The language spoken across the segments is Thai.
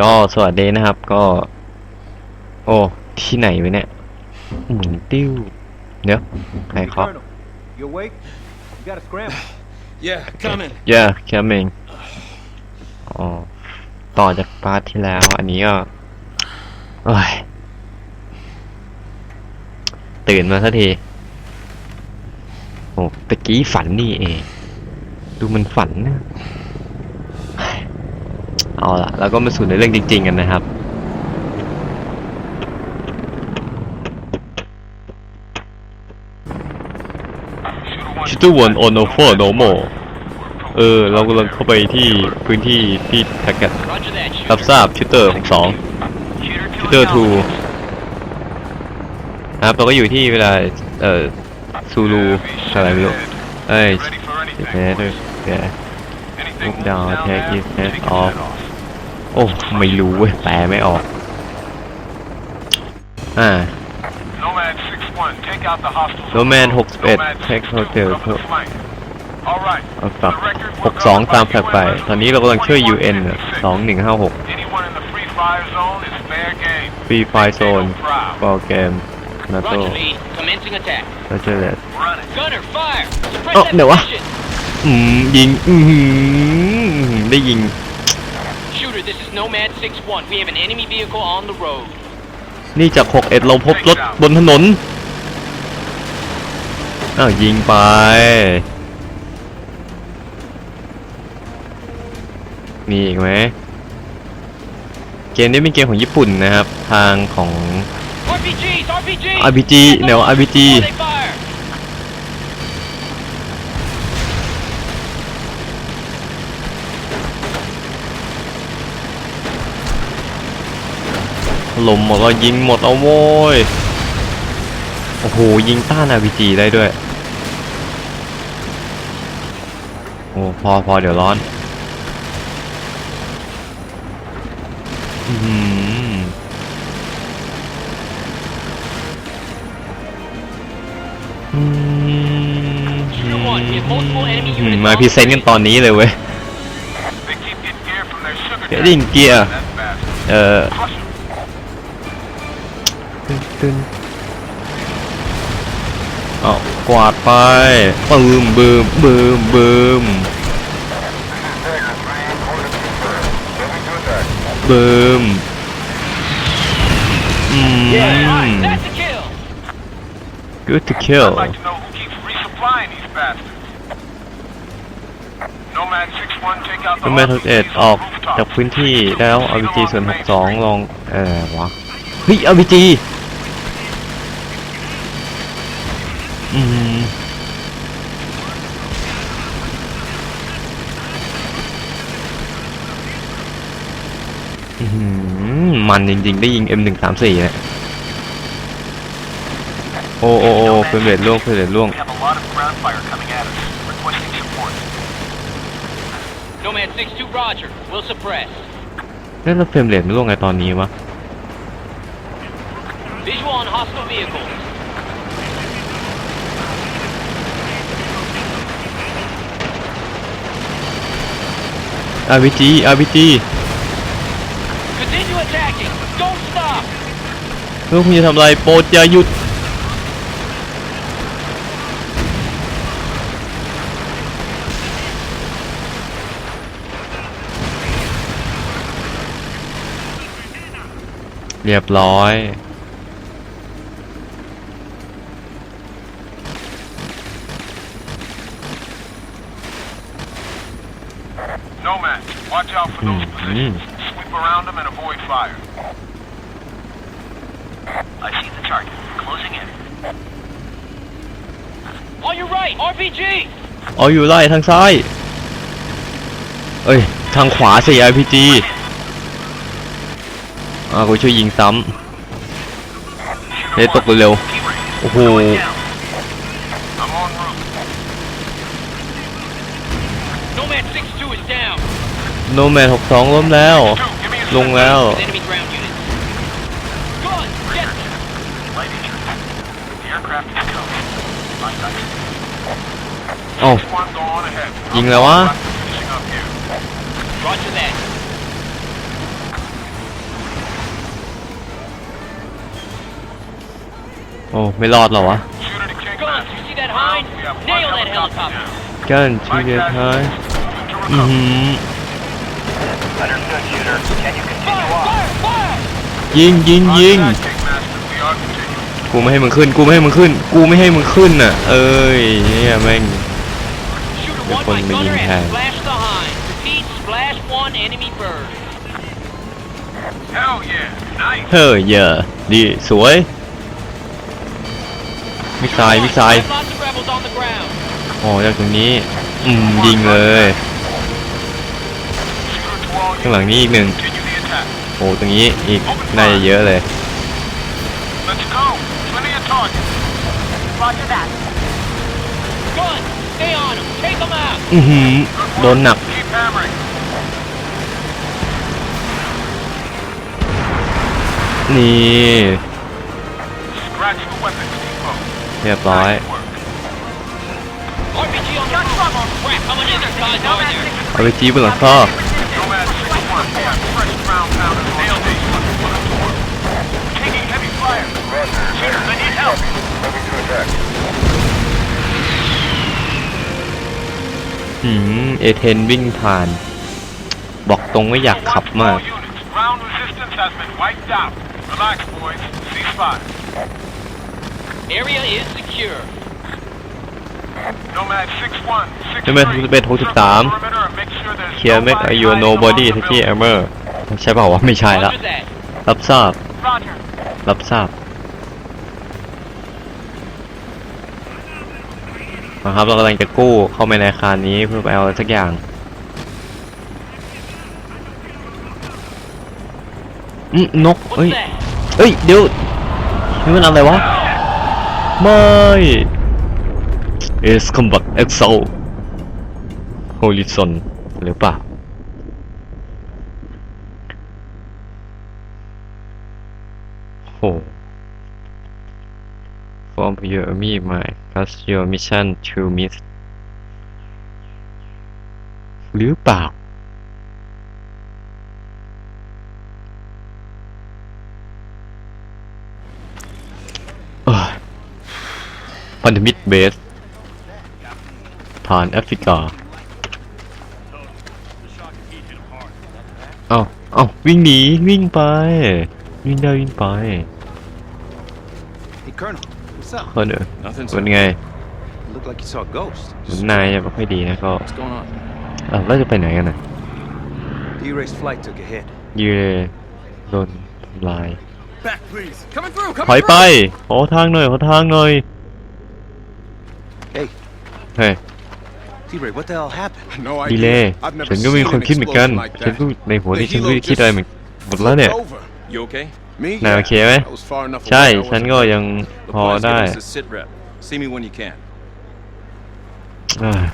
ก็สวัสดีนะครับก็ โอ้ ที่ไหนวะเนี่ยหมุนติ้วเดี๋ยวใครเคาะ Colonel, you awake? You gotta scramble. Yeah, coming. yeah coming อ๋อ ต่อจากพาร์ทที่แล้ว อันนี้ก็โอ้ยตื่นมาสักที โอ้ตะกี้ฝันนี่เอง ดูมันฝันนะเฮ้ย เอาล่ะแล้วก็มาสู่ในเรื่องจริง ๆ กันนะครับ ชิตูวันโอโนโฟโนโมเออ เรากำลังเข้าไปที่พื้นที่ที่แท็กเก็ต Roger that, รับ shooter. ทราบชิตเตอร์ของสอง Shooter ชิตเตอร์ทูครับเราก็อยู่ที่เวลา เอ่อซูรูอะไรไม่รู้เอ้ยเทสด้วยแก Move down, take his head off. โอ้ไม่รู้เว้ยแปลไม่ออก อ่า Nomad 6-1, take out the hostiles. Nomad Nomad 61 take hotel cover the flank. All right. เอากลับ62ตามแฟลกไป ตอนนี้เรากำลังช่วย UN 2156 Anyone in the free fire zone is fair game. ฟรีไฟโซน Proud. บอลเกมนาโต้ Roger lead. Commencing attack. เราเจอเลส Running. Gunner, fire! Suppress Oh, that no, ah. position. อืมยิง อือหือได้ยิง Shooter, this is Nomad 6-1. We have an enemy vehicle on the road. นี่จาก6เอ็ดเราพบรถบนถนน อ้าวยิงไป มีอีกไหม เกมนี้เป็นเกมของญี่ปุ่นนะครับ ทางของ RPGs! RPGs! RPG แนว RPG Before they fire! ถ ล่มหมดเรายิงหมดเอาโว้ย โอ้โห ยิงต้าน RPG ได้ด้วย โอ้พอพอเดี๋ยวร้อนอือหืออืม Shooter 1, we have multiple enemy อืม units มา on พรีเซนต์กันตอนนี้เลยเว้ย They keep getting gear from their sugar Getting tank. gear. That bastard. เออ Crush 'em. ตึ้นตึ้นเอากวาดไปปืมบืมบืมบืมบืมอืม Alright, that's a kill! good to kill I'd like to know who keeps resupplying these bastards. Nomad 6-1, take out the คุณแม่ทุก hostiles เอ็ด on ออก rooftop. จากพื้นที่แล้ว Proceed RPG along ส่วน the main 62ลอง เออวะ เฮ้ย RPG อืมมันจริงๆ ได้ยิง M134 นะโอ้โอ้โอ้เฟรมเรทล่วงเฟรมเรทล่วง Nomad 62เฟรมเรทนล่วงไงตอนนี้วะ Visual on hostile vehicles. RPG RPG Continue attacking! Don't stop! เพื่อคุณจะทำอะไรโปรดอย่าหยุด เรียบร้อย Sweep around them and avoid fire. I see the target. Closing in. On your right! RPG! เอาอยู่ไล่ทางซ้าย เอ้ย ทางขวาสิ RPG อ่ากูช่วยยิงซ้ำเฮ้ยตกเร็วๆโอ้โห I'm en route. Nomad 6-2 is down. โนแมทหกสองล้มแล้ว ลงแล้ว โอ้ยิงแล้ววะโอ้ไม่รอดหรอวะ Guns, you get high. Mm-hmm. ยท้ายอือหือ Understood, shooter. Can you continue Fire, on? fire, fire! ยิงยิงยิง Contact, Kingmaster. We are continuing. กูไม่ให้มึงขึ้น กูไม่ให้มึงขึ้น กูไม่ให้มึงขึ้นน่ะ เอ้ยเนี่ยแม่ง Shooter This one, one my may gunner have. has splashed the hind. Repeat, splash one enemy bird. Hell yeah. Nice. เฮ้ยเยอะดีสวยมิสไซล์มิสไซล์ Got lots of rebels on the ground. อ๋อจากตรงนี้ อืมยิงเลย Shooter to all ข้างหลังนี้อีกหนึ่ง Continue the attack. โอ้ตรงนี้อีกน่าจะเยอะเลย Let's go. Plenty of targets. Roger that. Guns, stay on them. Take them out. อือหือโดนหนัก Keep hammering. นี่ Scratch the weapons depot. เรียบร้อย Nice work. RPG on the roof. Crap, how many other guys are there? เอาไปจีบบนหลังคา หืมเอเทนวิ่งผ่าน บอกตรงว่าอยากขับมาก All units, ground resistance has been wiped out. Relax, boys. Ceasefire. Area is secure. Nomad 6-1, 6-3. Nomad 61 63 Perimeter and make sure there's เคลียร์แม็ก nobody อายุ hiding nobody along the ทักกี้ building. เอเมอร์ใช่เปล่าวะไม่ใช่ละ Roger that. รับทราบ Roger. รับทราบ นะครับ เรากำลังจะกู้เข้าไปในอาคารนี้เพื่อไปเอาอะไรสักอย่าง อืมนกเอ้ยเอ้ย เดี๋ยวนี่มันอะไรวะ ไม่ Ace Combat Excel Horizon หรือเปล่า your army my That's your mission to miss หรือเปล่า พันธมิตรเบส ผ่านแอฟริกา เอ้าเอ้าวิ่งหนี วิ่งไป วิ่งได้วิ่งไป Hey, Colonel, what's up? คนเออ Nothing, เป็น sir. ไง Looked like you saw a ghost. เหมือนนายจะไม่ค่อยดีนะก็ What's going on? เอ้าแล้วจะไปไหนกันน่ะ D-Ray's flight took a hit. ยูเลยโดนทำลาย Back, please. Coming through. ถอยไป ขอทางหน่อย ขอทางหน่อย Hey, เฮ้ย D-Ray, what the hell happened? No ดี idea. เลย I've never ฉันก็มี seen คน an คิดเหมือนกัน explosion like ฉัน that. ก็ในหัว The นี่ฉัน helo ก็คิด just อะไรเหมือนหมดแล้วเนี่ย flipped over. You okay? Me? นายโอเคไหม I was far enough ใช่ away, I ฉัน wasn't ก็ hurt. ยังพ The อ boys ได้ gave us a sit rep. See me when you can. เอ้ย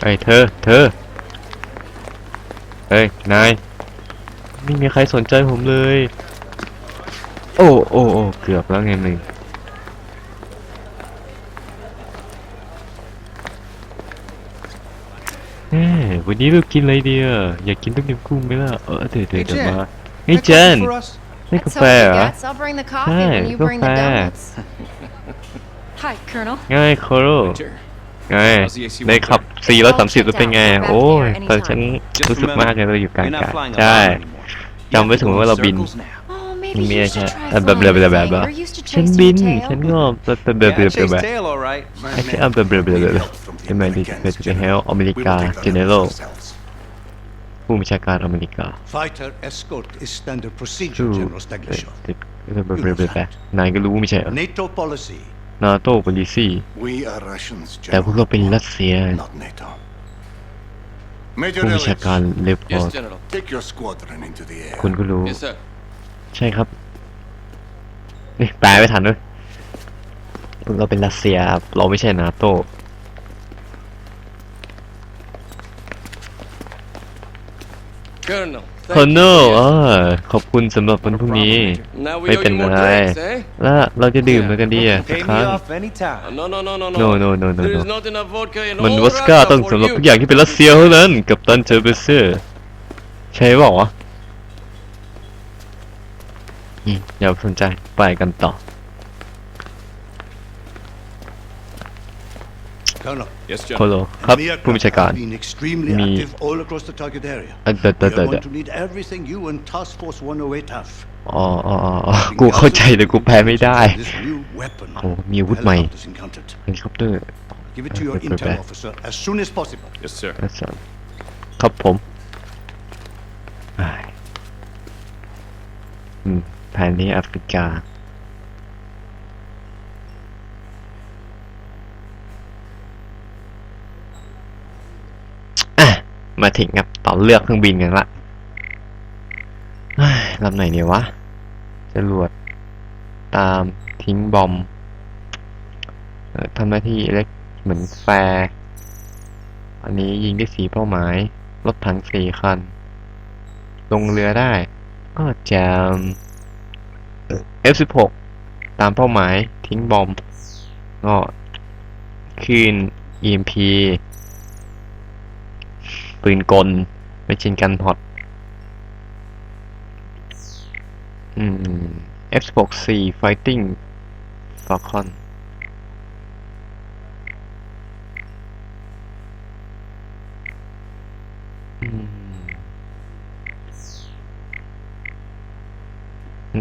ไอ้เธอ เธอ เฮ้ย นาย ไม่มีใครสนใจผมเลย โอ้โอ้โอ้เกือบแล้วไงหนึ่งเอ้ยวั นนี้เรากินอะไรดีอะอยากกินต้มยำกุ้งไหมล่ะเออเดี๋ยวเดี๋ยว Hey, เดี๋ยว Jen. มาเฮ้ย Got เจน coffee for us? ให้กา That's แฟ all เหรอ I guess. I'll bring the coffee Hey, when you go bring the fast. donuts. Hi, Colonel. ง่ายโคโร Winter. ไงได้ขับ 430แล้วเป็นไง โอ้ยตอนฉันรู้สึกมากเลยเราอยู่กลาง You're อากา not ศ flying ใช่ alone anymore. จำไว้สมมติว่าเราบิน Circles now. Oh, maybe Yeah, you should yeah. try Uh, blah, flying blah, the blah, blah, thing. blah. We're used to ฉัน chasing บิน tail. ฉันก็เบลเบลเบล Yeah, เบล chase เบล tail, all right. ไอ้ที่อัมเบลเบลเบลเบลเป็นไงดีเป็นจะเฮลอเมริกาเจเนโรผู้บัญชาการอเมริกา Fighter escort is standard ชู procedure, General Staglish. เบลเบลเบลนายก็รู้ไม่ใช่เหรอ NATO policy. นาโต้ปลิซี่ We are Russians, แต่พวกเราเป็นรัสเซีย not NATO. Major ผู้บัญชาการ Ellis, เลฟพอ Yes, ร์ต General. take your squadron into the air. คุณก็รู้ Yes, sir. ใช่ครับนี่แปลไม่ทันด้วยพวกเราเป็นรัสเซียครับเราไม่ใช่นาโต้ Colonel, คอนเนอร์อ่าขอบคุณสำหรับวันพรุ่งนี้ Now we Mấy owe tình you more này. drinks, eh? และเราจะดื่มอะไรกันดีอะสัก Pay ครั้ me ง off anytime. Uh, No, no, no, no, no. No, no, no, no, There no. is not enough vodka in มัน all วอสก้า Russia ต้อง for สำหรับ you. ทุกอย่างที่เป็นรัสเซียเท่านั้น กับตันเจอร์เบเซอร์ใช่เปล่าวะ อืมอย่าสนใจไปกันต่อ Colonel, Yes, โค General. โลครับ enemy ผู้บัญชา aircraft การ have been extremely Me. active all across the target area. อะเดี๋ยวเดี๋ยว We เดี๋ยว are เดี๋ยว going to need everything you and Task Force 108 have. อ๋ออ๋ออ๋ออ๋อกูเข้าใจแต่กูแปลไม่ได้ This new weapon โอ้มีอาวุธใหม่ helicopters encountered. เฮลิคอปเตอร์ Give it to your Prepare. intel officer as soon as possible. Yes, sir. ครับสอนครับผมอ้ายอืม แผนที่แอฟริกาอะมาถึงครับตอนเลือกเครื่องบินกันละลำไหนเนี่ยวะจรวด ตามทิ้งบอมทำหน้าที่เล็กเหมือนแฟร์อันนี้ยิงได้สีเป้าหมาย รถถังสี่คัน ลงเรือได้ ก็แจม F16 ตามเป้าหมายทิ้งบอมก็คืน EMP ปืนกลไม่ชินกันพอดอืม F16C Fighting Falcon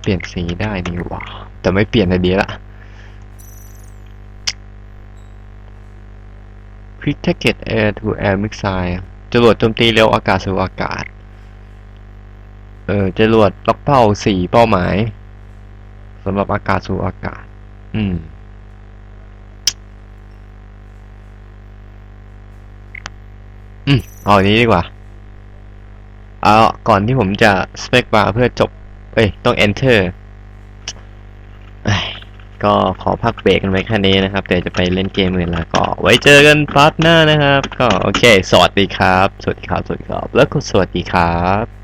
เปลี่ยนสีได้นี่หว่าแต่ไม่เปลี่ยนอะดีละ Quick Target Air to Air Missile จรวดโจมตีเร็วอากาศสู่อากาศ เออจรวดล็อกเป้าสี่เป้าหมายสำหรับอากาศสู่อากาศ อืมอืมเอาอันนี้ดีกว่า เอาก่อนที่ผมจะ spec bar เพื่อจบ อ้ย ต้อง enter เอ้ยก็ขอพักเบรกกันไว้แค่นี้นะครับ เดี๋ยวจะไปเล่นเกมอื่นแล้วก็ ไว้เจอกันพาร์ทหน้านะครับ ก็โอเค สวัสดีครับ สวัสดีครับ สวัสดีครับ แล้วก็สวัสดีครับ